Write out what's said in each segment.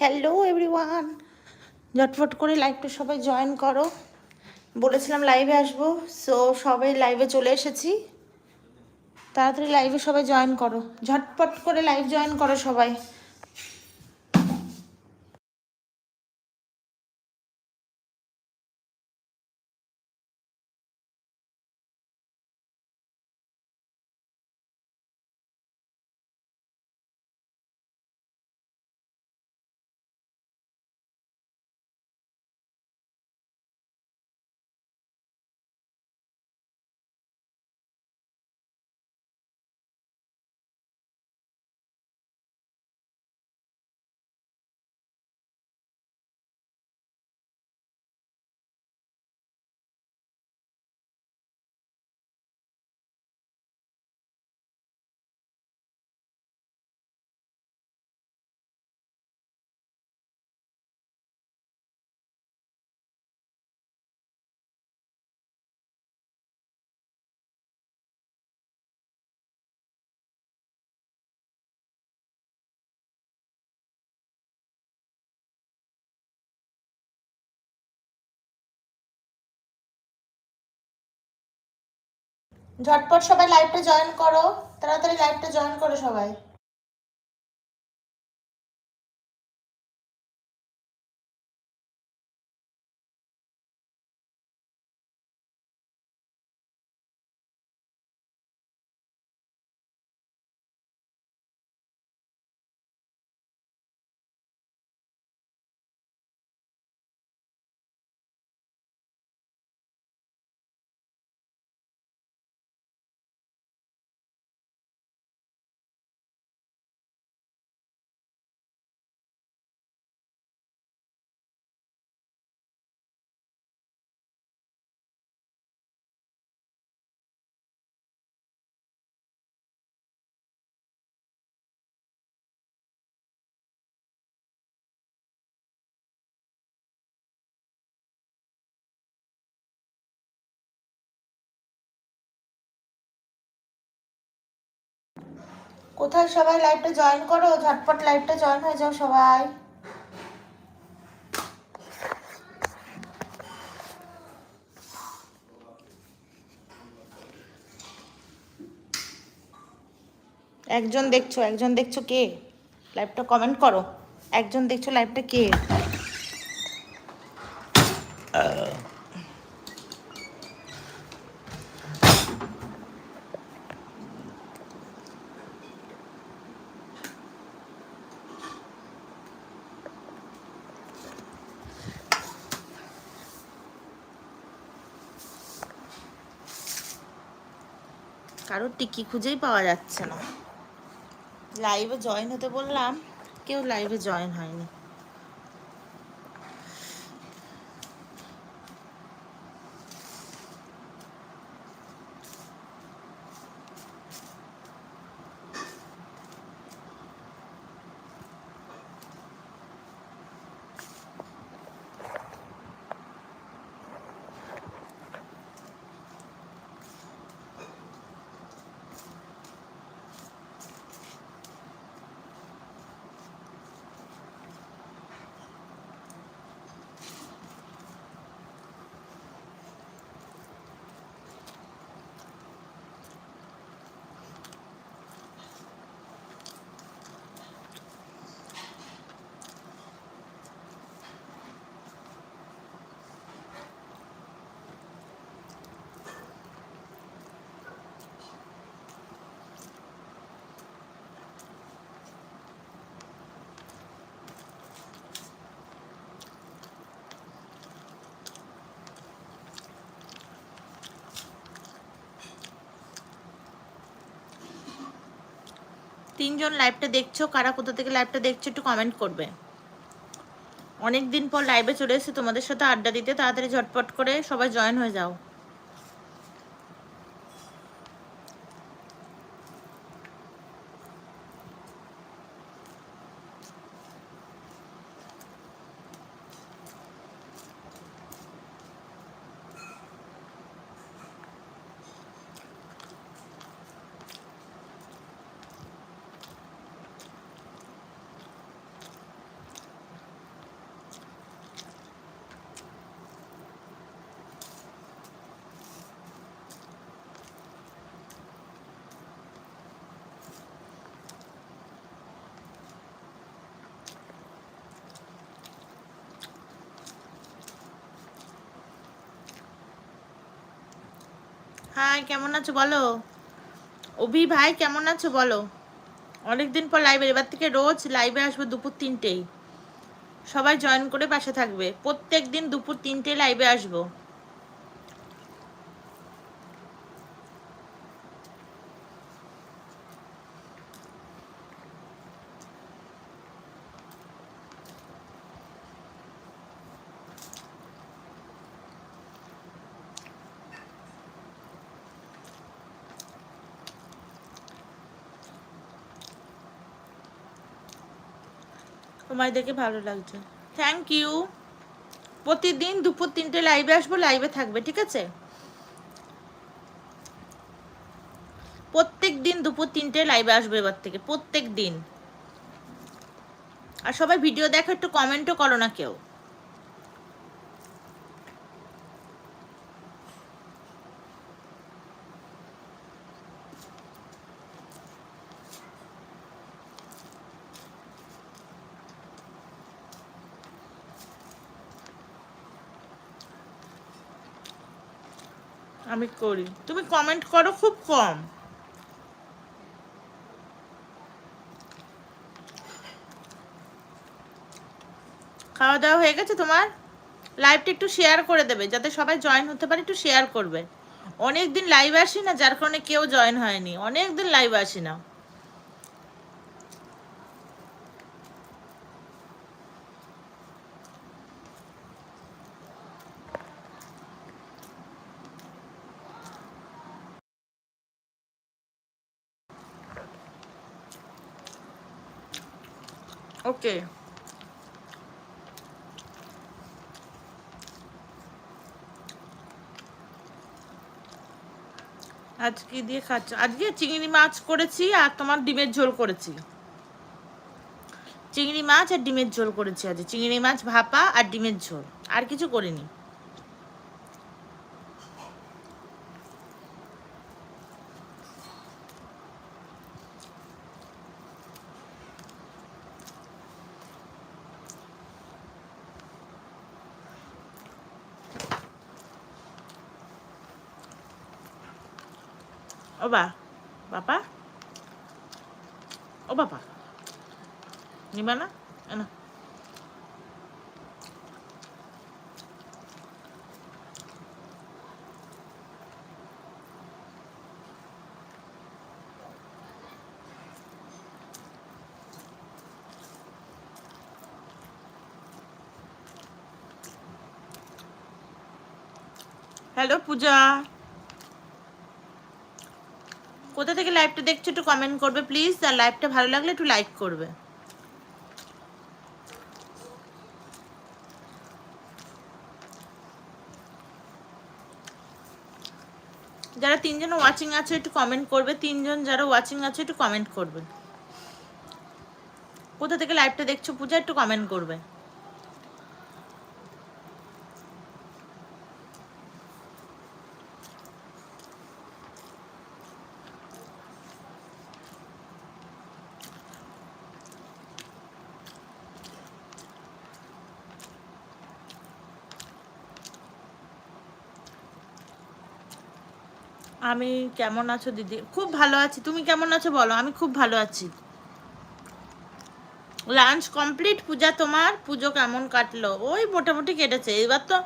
Hello everyone ঝটফট করে লাইভটা সবাই জয়েন করো। বলেছিলাম লাইভে আসব সো সবাই লাইভে চলে এসেছি। তাড়াতাড়ি লাইভে সবাই জয়েন করো। ঝটপট করে লাইভ জয়েন করো সবাই। ঝটপট সবাই লাইভটা জয়েন করো। তাড়াতাড়ি লাইভটা জয়েন করো সবাই। কোথায় সবাই লাইভটা জয়েন করো? ঝটপট লাইভটা জয়েন হয়ে যাও সবাই। একজন দেখছ একজন দেখছ কে? লাইভটা কমেন্ট করো। একজন দেখছ লাইভটা কে? টিকি খুঁজেই পাওয়া যাচ্ছে না। লাইভে জয়েন হতে বললাম কেউ লাইভে জয়েন হয়নি। তিনজন লাইভটা দেখছ, কারা কোথা থেকে লাইভটা দেখছ একটু কমেন্ট করবে। অনেক দিন পর লাইভে চলে এসে তোমাদের সাথে আড্ডা দিতে, তাড়াতাড়ি ঝটপট করে সবাই জয়েন হয়ে যাও। হাই কেমন আছো বলো? অভি ভাই, কেমন আছো বলো? অনেকদিন পর লাইভে এবার থেকে রোজ লাইভে আসব দুপুর তিনটেই। সবাই জয়েন করে পাশে থাকবে। প্রত্যেক দিন দুপুর তিনটেই লাইভে আসব। তোমায় দেখে ভালো লাগছে। থ্যাংক ইউ প্রতিদিন দুপুর তিনটে লাইভে আসব লাইভে থাকবে, ঠিক আছে? প্রত্যেক দিন দুপুর তিনটে লাইভে আসবে এবার থেকে, প্রত্যেক দিন। আর সবাই ভিডিও দেখো, একটু কমেন্টও করো না কেউ। আমি করি। তুমি কমেন্ট করো, খুব কম। খাওয়া দাওয়া হয়ে গেছে তোমার? লাইভটা একটু শেয়ার করে দেবে, যাতে সবাই জয়েন হতে পারে, একটু শেয়ার করবে। অনেক দিন লাইভ আসি না, যার কারণে কেউ জয়েন হয়নি। অনেক দিন লাইভ আসি না। ওকে আজকে দিয়ে খাচ্ছ আজকে চিংড়ি মাছ করেছি আর তোমার ডিমের ঝোল করেছি। চিংড়ি মাছ আর ডিমের ঝোল করেছি আজকে। চিংড়ি মাছ ভাপা আর ডিমের ঝোল। আর কিছু করিনি। ও বা বাপা ও বাবা নিবা না না হ্যালো পূজা কোথা থেকে লাইভটা দেখছ একটু কমেন্ট করবে প্লিজ আর লাইভটা ভালো লাগলে একটু লাইক করবে। যারা তিনজন ওয়াচিং আছে, একটু কমেন্ট করবে। তিনজন যারা ওয়াচিং আছে, একটু কমেন্ট করবে। কোথা থেকে লাইভটা দেখছ, পূজা, একটু কমেন্ট করবে। আমি কেমন আছো দিদি? খুব ভালো আছি। তুমি কেমন আছো বলো? আমি খুব ভালো আছি। লাঞ্চ কমপ্লিট, পূজা তোমার? পুজো কেমন কাটলো? ওই মোটামুটি কেটেছে। এবার তো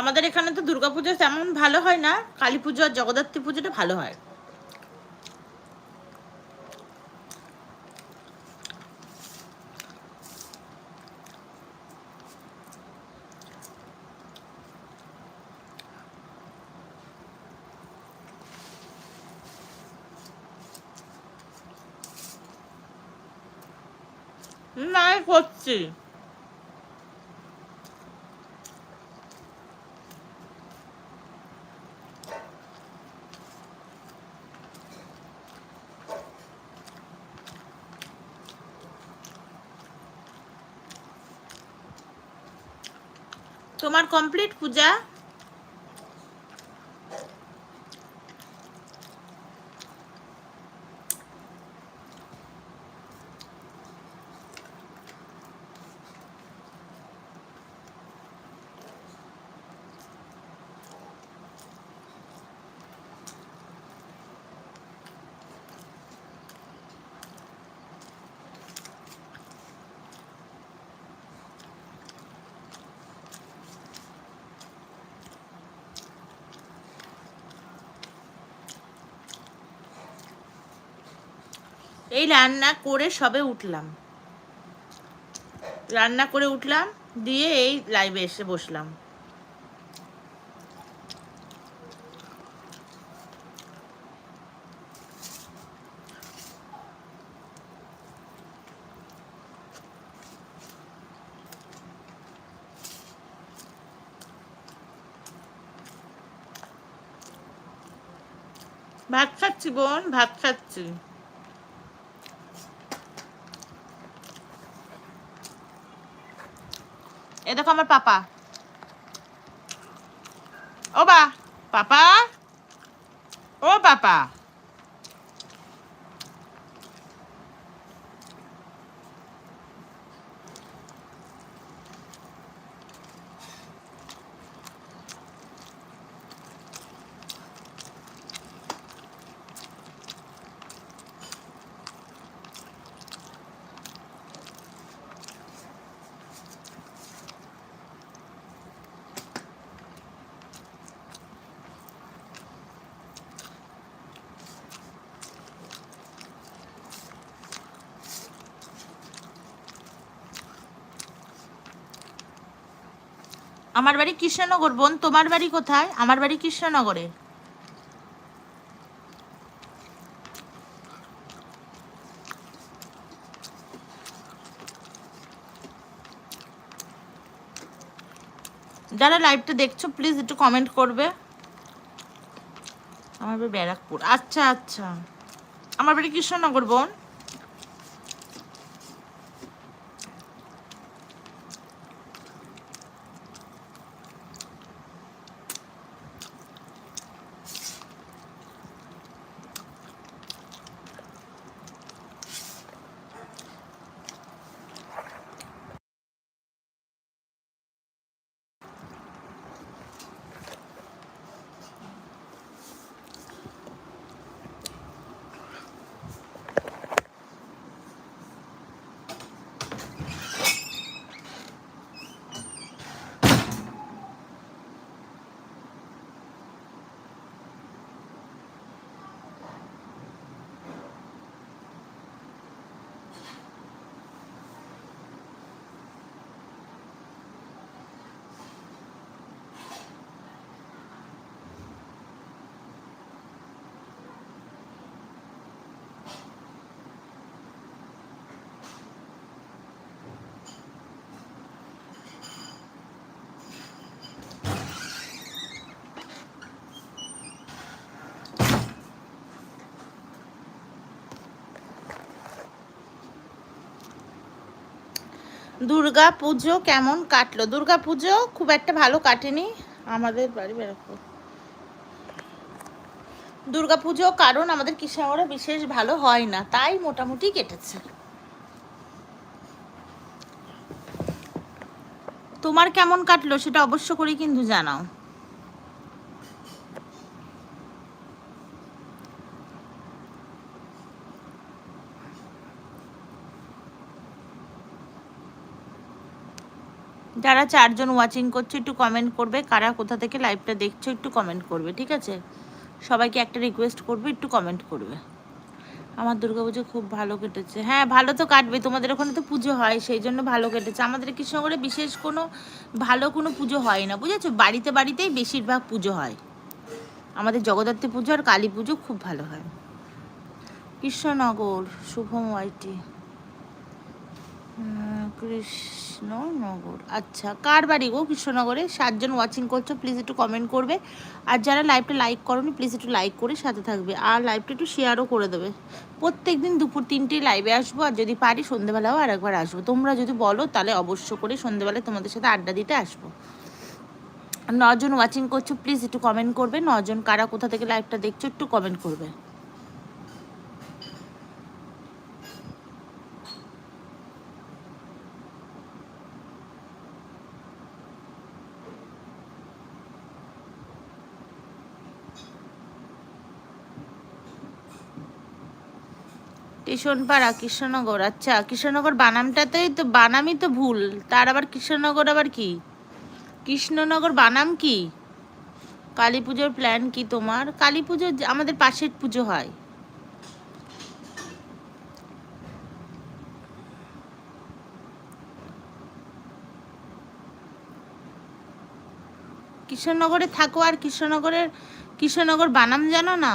আমাদের এখানে তো দুর্গাপুজো তেমন ভালো হয় না। কালী পুজো আর জগদ্ধাত্রী পুজোটা ভালো হয়। করছি। তোমার কমপ্লিট পূজা? এই রান্না করে সবে উঠলাম। রান্না করে উঠলাম, দিয়ে এই লাইভে এসে বসলাম। ভাত খাচ্ছি বোন, ভাত খাচ্ছি। এ দেখো আমার পাপা। ও বা পাপা? ও পাপা। আমার বাড়ি কৃষ্ণনগর, বোন। তোমার বাড়ি কোথায়? আমার বাড়ি কৃষ্ণনগরে। যারা লাইভটা দেখছ প্লিজ একটু কমেন্ট করবে। আমার বাড়ি ব্যারাকপুর। আচ্ছা আচ্ছা। আমার বাড়ি কৃষ্ণনগর, বোন। দুর্গা পুজো কেমন কাটলো? দুর্গা পুজো খুব একটা ভালো কাটেনি আমাদের বাড়ি বেরোপুর দুর্গা পুজো কারণ আমাদের কৃষ্ণনগরে বিশেষ ভালো হয় না, তাই মোটামুটি কেটেছে। তোমার কেমন কাটলো সেটা অবশ্য করে কিন্তু জানাও। যারা চারজন ওয়াচিং করছে একটু কমেন্ট করবে কারা কোথা থেকে লাইভটা দেখছ একটু কমেন্ট করবে ঠিক আছে? সবাইকে একটা রিকোয়েস্ট করবে একটু কমেন্ট করবে। আমার দুর্গাপুজো খুব ভালো কেটেছে। হ্যাঁ ভালো তো কাটবে তোমাদের ওখানে তো পুজো হয় সেই জন্য ভালো কেটেছে। আমাদের কৃষ্ণনগরে বিশেষ কোনো ভালো কোনো পুজো হয় না বুঝেছ? বাড়িতে বাড়িতেই বেশিরভাগ পুজো হয়। আমাদের জগদ্ধাত্রী পুজো আর কালী পুজো খুব ভালো হয়। কৃষ্ণনগর শুভম ওয়াইটি উম, কৃষ্ণনগর। আচ্ছা কার বাড়ি গো কৃষ্ণনগরে? সাতজন ওয়াচিং করছ প্লিজ একটু কমেন্ট করবে। আর যারা লাইভটা লাইক করনি প্লিজ একটু লাইক করে সাথে থাকবে। আর লাইভটা একটু শেয়ারও করে দেবে। প্রত্যেক দিন দুপুর তিনটে লাইভে আসব, আর যদি পারি সন্ধেবেলাও আর একবার আসব। তোমরা যদি বলো, তাহলে অবশ্য করে সন্ধেবেলায় তোমাদের সাথে আড্ডা দিতে আসব। নজন ওয়াচিং করছ প্লিজ একটু কমেন্ট করবে। নজন কারা কোথা থেকে লাইভটা দেখছ, একটু কমেন্ট করবে। পাড়া কৃষ্ণনগর আচ্ছা কৃষ্ণনগর বানামটাতেই তো, বানামই তো ভুল। তার আবার কৃষ্ণনগর আবার কি? কৃষ্ণনগর বানাম কি? কালী পুজোর প্ল্যান কি তোমার? কালী পুজো আমাদের পাশের পুজো হয়। কৃষ্ণনগরে থাকো আর কৃষ্ণনগরের কৃষ্ণনগর বানাম জানো না?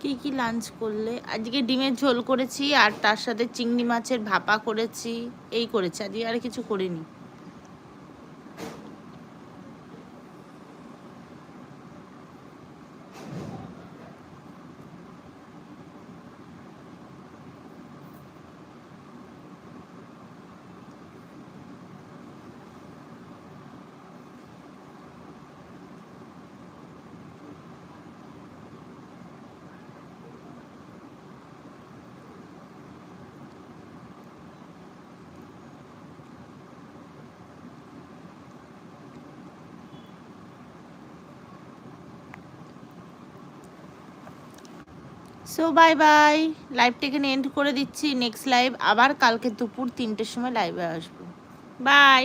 কি কি লাঞ্চ করলে? আজকে ডিমের ঝোল করেছি আর তার সাথে চিংড়ি মাছের ভাপা করেছি। এই করেছি। আজকে আর কিছু করিনি। সো বাই বাই লাইভটা এখানে এন্ড করে দিচ্ছি। নেক্সট লাইভ আবার কালকে দুপুর তিনটের সময় লাইভে আসব। বাই